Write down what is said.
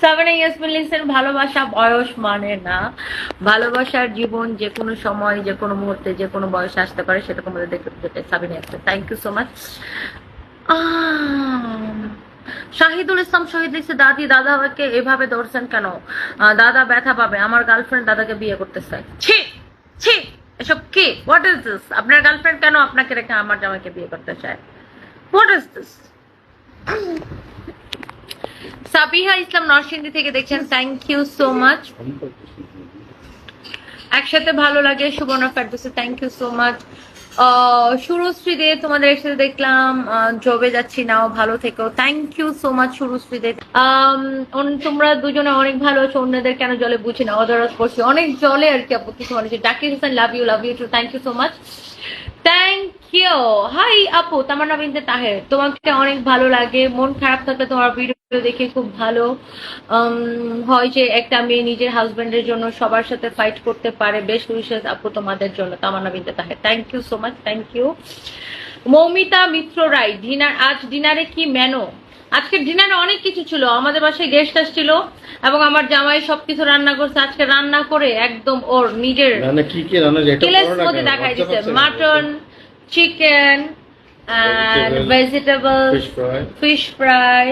সাবানা ইয়াসমিন ভালোবাসা বয়স মানে না। ভালোবাসার জীবন যে কোনো সময়, যে কোনো মুহূর্তে, যে কোনো বয়সে আসতে পারে, সেটা তোমাদের দেখতে যেতে Sabina Yasmin thank you so much Shahidul Islam Shahid লিখছে দাদি দাদাকে এভাবে ধরছেন কেন? দাদা ব্যথা পাবে। আমার গার্লফ্রেন্ড দাদাকে বিয়ে করতে চায় ছি ছি, এসব কি? হোয়াট ইজ দিস আপনার গার্লফ্রেন্ড কেন আপনাকে রেখে আমার জামাইকে বিয়ে করতে চায়? What is this Sabiha Islam Narsingdi থেকে দেখছেন। থ্যাংক ইউ সো মাচ একসাথে ভালো লাগে Subarna Ferdousi thank you so much Surashri De, তোমাদের একসাথে দেখলাম। জবে যাচ্ছি, নাও ভালো থেকো। Thank you so much Surashri De. তোমরা দুজনে অনেক ভালো আছো, অন্যদের কেন জলে বুঝি না? অদারত করছি। অনেক জলে আর কি, আপু, কিছু মানুষ Zakir Hossain love you love you too thank you so much thank you hi আপু তামান্না বিনতে তাহের তোমাকে অনেক ভালো লাগে। মন খারাপ থাকলে তোমার ভিডিও দেখে খুব ভালো। হয় যে একটা মেয়ে নিজের হাজবেন্ডের জন্য সবার সাথে ফাইট করতে পারে। বেশ উইশেস আপু তোমাদের জন্য Tamanna Binte Taher thank you so much thank you Moumita Mitra Roy, dinner, আজ ডিনারে কি মেনো? আজকে ডিনারে অনেক কিছু ছিল। আমাদের বাসায় গেস্ট আসছিল এবং আমার জামাই সবকিছু রান্না করছে। আজকে রান্না করে একদম ওর নিজের মধ্যে? দেখাই দিচ্ছে। Mutton chicken vegetable fish fry